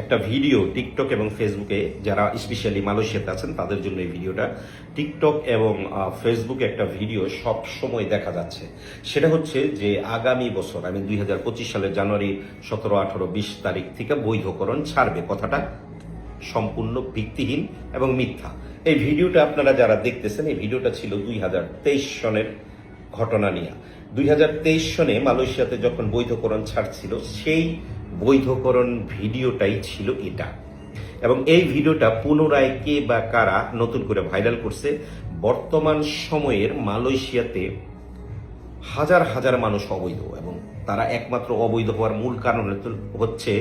একটা video TikTok এবং ফেসবুকে যারা স্পেশালি মালয়েশিয়াতে আছেন, তাদের জন্য এই ভিডিওটা। টিকটক এবং ফেসবুকে একটা ভিডিও সব সময় দেখা যাচ্ছে। সেটা হচ্ছে যে আগামী বছর আমি দুই হাজার পঁচিশ সালের জানুয়ারি সতেরো, আঠারো, বিশ তারিখ থেকে বৈধকরণ ছাড়বে। কথাটা সম্পূর্ণ ভিত্তিহীন এবং মিথ্যা। এই ভিডিওটা আপনারা যারা দেখতেছেন, এই ভিডিওটা ছিল দুই হাজার তেইশ সনের ঘটনা নিয়ে। দুই হাজার তেইশ সনে মালয়েশিয়াতে যখন বৈধকরণ ছাড়ছিল সেই বৈধকরণ ভিডিওটাই ছিল এটা। এবং এই ভিডিওটা পুনরায় কে বা কারা নতুন করে ভাইরাল করছে, বর্তমান সময়ের মালয়েশিয়াতে হাজার হাজার মানুষ অবৈধ এবং তারা একমাত্র অবৈধ হওয়ার মূল কারণ হচ্ছে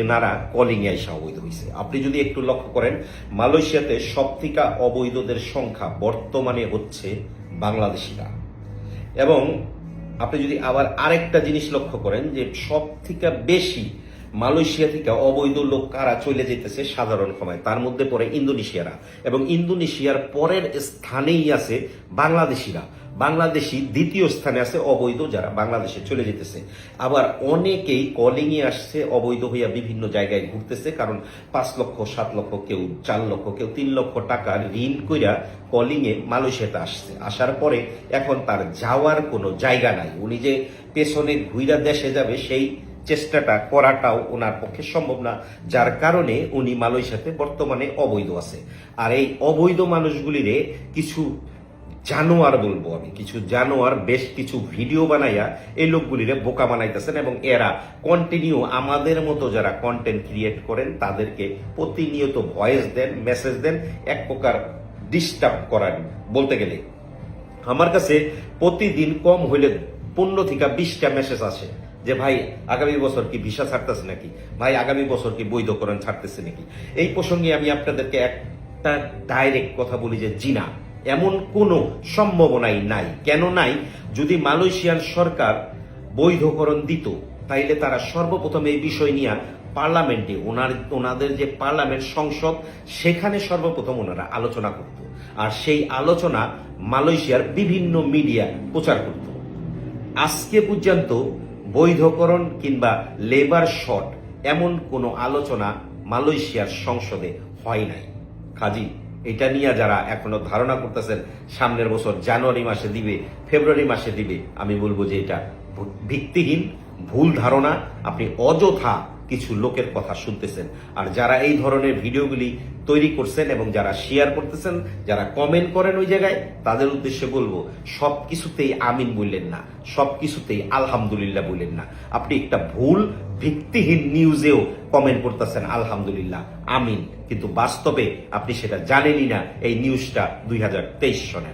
এনারা কলিং আইসা অবৈধ হয়েছে আপনি যদি একটু লক্ষ্য করেন, মালয়েশিয়াতে সব থেকে অবৈধদের সংখ্যা বর্তমানে হচ্ছে বাংলাদেশিরা। এবং আপনি যদি আবার আরেকটা জিনিস লক্ষ্য করেন যে সব থেকে বেশি মালয়েশিয়া থেকে অবৈধ লোক কারা চলে যেতেছে সাধারণ ক্ষমায় তার মধ্যে পড়ে ইন্দোনেশিয়ারা। এবং ইন্দোনেশিয়ার পরের স্থানেই আছে বাংলাদেশিরা। বাংলাদেশি দ্বিতীয় স্থানে আছে অবৈধ যারা বাংলাদেশে চলে যেতেছে। আবার অনেকেই কলিংয়ে আসছে অবৈধ হইয়া বিভিন্ন জায়গায় ঘুরতেছে, কারণ পাঁচ লক্ষ, সাত লক্ষ কেউ, চার লক্ষ কেউ, তিন লক্ষ টাকা ঋণ কইরা কলিংয়ে মালয়েশিয়াতে আসছে। আসার পরে এখন তার যাওয়ার কোনো জায়গা নাই। উনি যে পেছনে ঘুইরা দেশে যাবে, সেই চেষ্টাটা করাটাও ওনার পক্ষে সম্ভব না, যার কারণে উনি মালয়েশিয়াতে বর্তমানে অবৈধ আছে। আর এই অবৈধ মানুষগুলিরে কিছু জানোয়ার বলব আমি, কিছু জানোয়ার, বেশ কিছু ভিডিও বানাইয়া এই লোকগুলিরে বোকা বানাইতেছেন এবং এরা কন্টিনিউ আমাদের মতো যারা কন্টেন্ট ক্রিয়েট করেন, তাদেরকে প্রতিনিয়ত ভয়েস দেন মেসেজ দেন, এক প্রকার ডিস্টার্ব করার বলতে গেলে। আমার কাছে প্রতিদিন কম হইলে পনেরো থেকে বিশটা মেসেজ আসে। যে ভাই, আগামী বছর কি ভিসা ছাড়তেছে নাকি? ভাই, আগামী বছর কি বৈধকরণ ছাড়তেছে নাকি? এই প্রসঙ্গে আমি আপনাদেরকে একটা ডাইরেক্ট কথা বলি যে জিনা এমন কোনো সম্ভাবনাই নাই। কেন নাই? যদি মালয়েশিয়ান সরকার বৈধকরণ দিত, তাইলে তারা সর্বপ্রথম এই বিষয় নিয়ে পার্লামেন্টে, ওনার, ওনাদের যে পার্লামেন্ট সংসদ, সেখানে সর্বপ্রথম ওনারা আলোচনা করত। আর সেই আলোচনা মালয়েশিয়ার বিভিন্ন মিডিয়া প্রচার করত। আজকে পর্যন্ত বৈধকরণ কিংবা লেবার শর্ট এমন কোনো আলোচনা মালয়েশিয়ার সংসদে হয় নাই। কাজী, এটা নিয়ে যারা এখনও ধারণা করতেছেন, সামনের বছর জানুয়ারি মাসে দিবে, ফেব্রুয়ারি মাসে দিবে, আমি বলব যে এটা ভিত্তিহীন, ভুল ধারণা। আপনি অযথা কিছু লোকের কথা শুনতেছেন। আর যারা এই ধরনের ভিডিওগুলি তৈরি করছেন এবং যারা শেয়ার করতেছেন, যারা কমেন্ট করেন ওই জায়গায়, তাদের উদ্দেশ্যে বলব সব কিছুতেই আমিন বললেন না। সব কিছুতেই আলহামদুলিল্লাহ বললেন না। আপনি একটা ভুল, ভিত্তিহীন নিউজেও কমেন্ট করতেছেন, আলহামদুলিল্লাহ, আমিন। কিন্তু বাস্তবে আপনি সেটা জানেনই না, এই নিউজটা দুই হাজার তেইশ সনে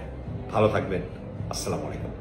ভালো থাকবেন। আসসালামু আলাইকুম।